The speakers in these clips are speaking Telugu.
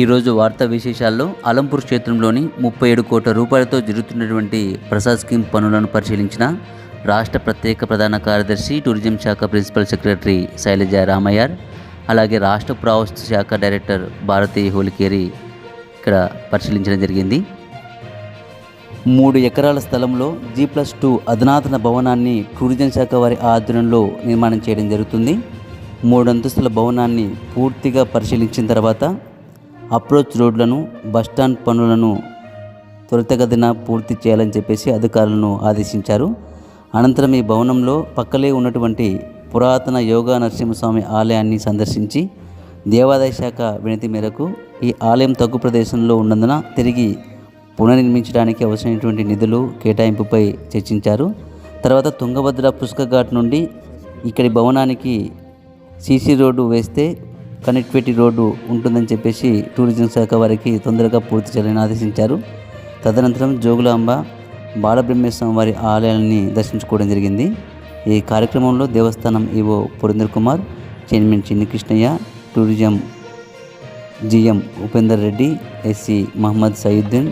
ఈరోజు వార్తా విశేషాల్లో అలంపూర్ క్షేత్రంలోని ముప్పై ఏడు కోట్ల రూపాయలతో జరుగుతున్నటువంటి ప్రసాద్ స్కీమ్ పనులను పరిశీలించిన రాష్ట్ర ప్రత్యేక ప్రధాన కార్యదర్శి టూరిజం శాఖ ప్రిన్సిపల్ సెక్రటరీ శైలజ రామయ్యార్ అలాగే రాష్ట్ర పురావస్తు శాఖ డైరెక్టర్ భారతి హోలికేరి ఇక్కడ పరిశీలించడం జరిగింది. మూడు ఎకరాల స్థలంలో జీ ప్లస్ టూ అధునాతన భవనాన్ని టూరిజం శాఖ వారి ఆధ్వర్యంలో నిర్మాణం చేయడం జరుగుతుంది. మూడు అంతస్తుల భవనాన్ని పూర్తిగా పరిశీలించిన తర్వాత అప్రోచ్ రోడ్లను బస్టాండ్ పనులను త్వరితగతిన పూర్తి చేయాలని చెప్పేసి అధికారులను ఆదేశించారు. అనంతరం ఈ భవనంలో పక్కలే ఉన్నటువంటి పురాతన యోగా నరసింహస్వామి ఆలయాన్ని సందర్శించి దేవాదాయ శాఖ వినతి మేరకు ఈ ఆలయం తగ్గు ప్రదేశంలో ఉన్నందున తిరిగి పునర్నిర్మించడానికి అవసరమైనటువంటి నిధులు కేటాయింపుపై చర్చించారు. తర్వాత తుంగభద్ర పుష్క ఘాట్ నుండి ఇక్కడి భవనానికి సీసీ రోడ్డు వేస్తే కనెక్టివిటీ రోడ్డు ఉంటుందని చెప్పేసి టూరిజం శాఖ వారికి తొందరగా పూర్తి చేయాలని ఆదేశించారు. తదనంతరం జోగులాంబ బాలబ్రహ్మేశ్వరం వారి ఆలయాన్ని దర్శించుకోవడం జరిగింది. ఈ కార్యక్రమంలో దేవస్థానం EO Purendra Kumar chairman Chinni Krishnaiah tourism GM Upender Reddy SC Mohammed Sayeeddin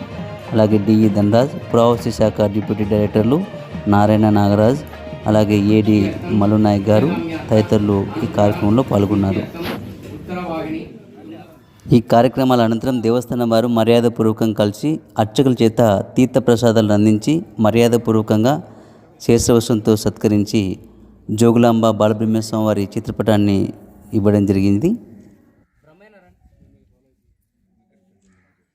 అలాగే డిఈ ధనరాజ్ పురావస్తు శాఖ డిప్యూటీ డైరెక్టర్లు నారాయణ నాగరాజ్ అలాగే ఏడి మలునాయక్ గారు తదితరులు ఈ కార్యక్రమంలో పాల్గొన్నారు. ఈ కార్యక్రమాల అనంతరం దేవస్థానం వారు మర్యాదపూర్వకంగా కలిసి అర్చకుల చేత తీర్థ ప్రసాదాలను అందించి మర్యాదపూర్వకంగా శేషవశంతో సత్కరించి జోగులాంబ బాలబ్రహ్మేశ్వరం వారి చిత్రపటాన్ని ఇవ్వడం జరిగింది.